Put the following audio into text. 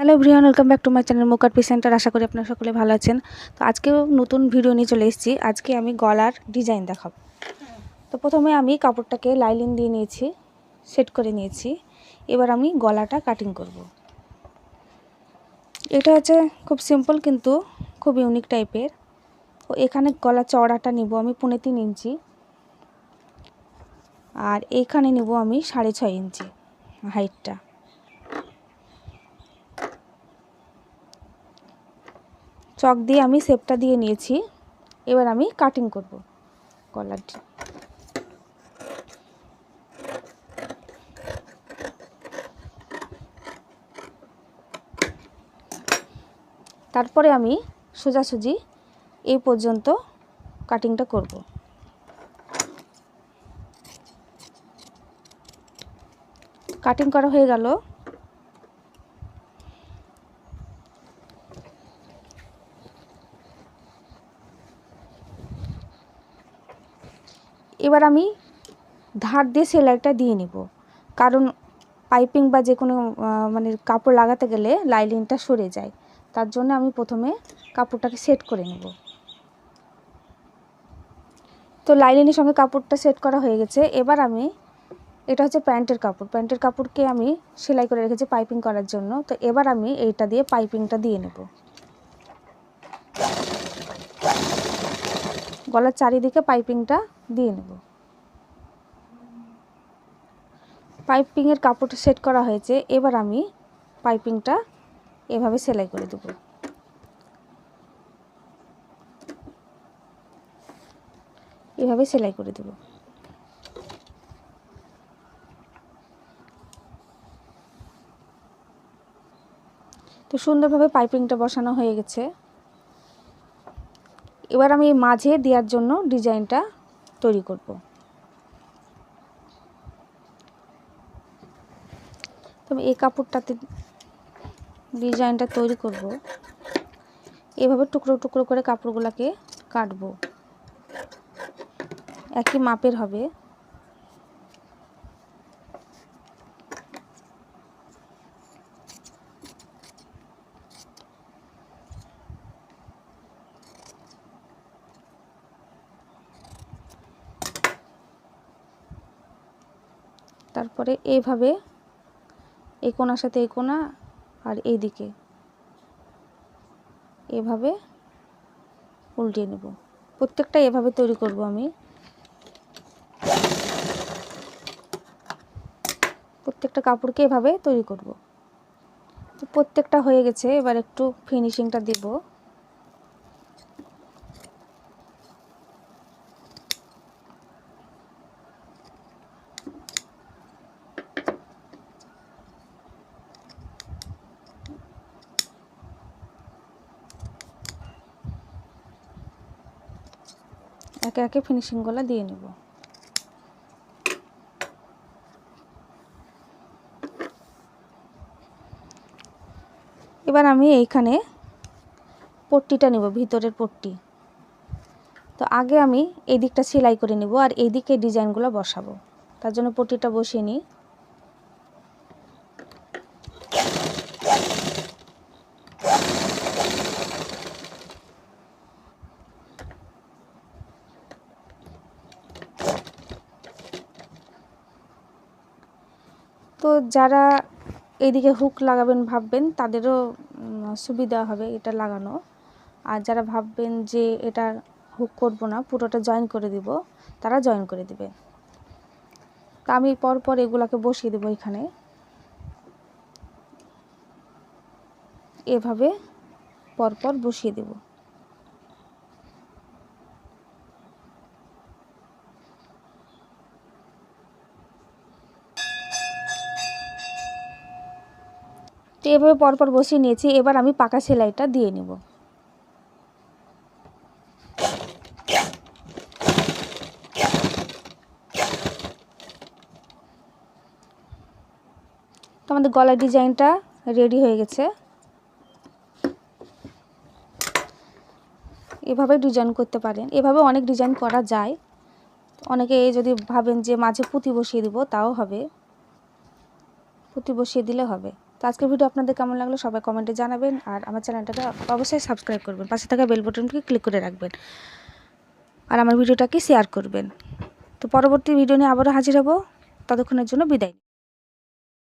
Hello Brian welcome back to my channel মুকার centre আশা করি আপনারা সকলে ভালো আছেন। তো আজকেও নতুন ভিডিও নিয়ে চলে এসেছি। আজকে আমি গলার ডিজাইন দেখাবো। তো প্রথমে আমি কাপড়টাকে লাইলিন দিয়ে নিয়েছি সেট করে নিয়েছি। এবার আমি গলাটা কাটিং করব। এটা হচ্ছে খুব সিম্পল কিন্তু খুব ইউনিক টাইপের তো এখানে গলা চওড়াটা নিব আমি পুনে তিন ইঞ্চি। আর এখানে নিব আমি সাড়ে ছয় ইঞ্চি হাইটটা। চক দিয়ে আমি শেপটা দিয়ে নিয়েছি। এবার আমি কাটিং করব কলারটি। তারপরে আমি সোজাসুজি এই পর্যন্ত কাটিংটা করব। কাটিং করা হয়ে গেল। এবার আমি ধার দিয়ে সেলাইটা দিয়ে নিব। কারণ পাইপিং বা যে কোনো মানে কাপড় লাগাতে গেলে লাইলিনটা সরে যায়। তার জন্য আমি প্রথমে কাপড়টাকে সেট করে নেব। তো লাইলিনের সঙ্গে কাপড়টা সেট করা হয়ে গেছে। এবার আমি, এটা হচ্ছে প্যান্টের কাপড়। প্যান্টের কাপড়কে আমি সেলাই করে রেখেছি পাইপিং করার জন্য। তো এবার আমি এইটা দিয়ে পাইপিংটা দিয়ে নেব। গলার চারিদিকে পাইপিংটা দিয়ে নেব। পাইপিংয়ের কাপড়টা সেট করা হয়েছে, এবার আমি পাইপিংটা এভাবে সেলাই করে দেব। এভাবে সেলাই করে দেব। তো সুন্দরভাবে পাইপিংটা বসানো হয়ে গেছে। এবার আমি মাঝে দেওয়ার জন্য ডিজাইনটা তৈরি করব। তবে এই কাপড়টাতে ডিজাইনটা তৈরি করব। এভাবে টুকরো টুকরো করে কাপড়গুলোকে কাটবো। একই মাপের হবে। তারপরে এইভাবে এই কোনার সাথে এই কোনা আর এই দিকে। এভাবে উল্টিয়ে নেব। প্রত্যেকটা এভাবে তৈরি করব আমি। প্রত্যেকটা কাপড়কে এভাবে তৈরি করব। প্রত্যেকটা হয়ে গেছে। এবার একটু ফিনিশিংটা দেব। একে একে ফিনিশিংগুলো দিয়ে নেব। এবার আমি এইখানে পট্টিটা নেব, ভিতরের পট্টি। তো আগে আমি এই দিকটা সেলাই করে নেব আর এই দিকে ডিজাইনগুলো বসাবো। তার জন্য পট্টিটা বসিয়ে নিই। তো যারা এইদিকে হুক লাগাবেন, ভাববেন, তাদেরও সুবিধা হবে এটা লাগানো। আর যারা ভাববেন যে এটা হুক করব না, পুরোটা জয়েন করে দিব, তারা জয়েন করে দিবে। তা আমি পরপর এগুলাকে বসিয়ে দেবো এখানে। এভাবে পরপর বসিয়ে দেবো। তো এভাবে পরপর বসিয়ে নিয়েছি, এবার আমি পাকা সেলাইটা দিয়ে নেব। তো আমাদের গলার ডিজাইনটা রেডি হয়ে গেছে। এভাবে ডিজাইন করতে পারেন। এভাবে অনেক ডিজাইন করা যায়। অনেকে যদি ভাবেন যে মাঝে পুঁতি বসিয়ে দিব, তাও হবে। পুঁতি বসিয়ে দিলে হবে। তো আজকের ভিডিও আপনাদের কেমন লাগল সবাই কমেন্টে জানাবেন আর আমার চ্যানেলটাকে অবশ্যই সাবস্ক্রাইব করবেন। পাশে থাকা বেল বটনটিকে ক্লিক করে রাখবেন আর আমার ভিডিওটাকে শেয়ার করবেন। তো পরবর্তী ভিডিও নিয়ে আবারও হাজির হব। ততক্ষণের জন্য বিদায়।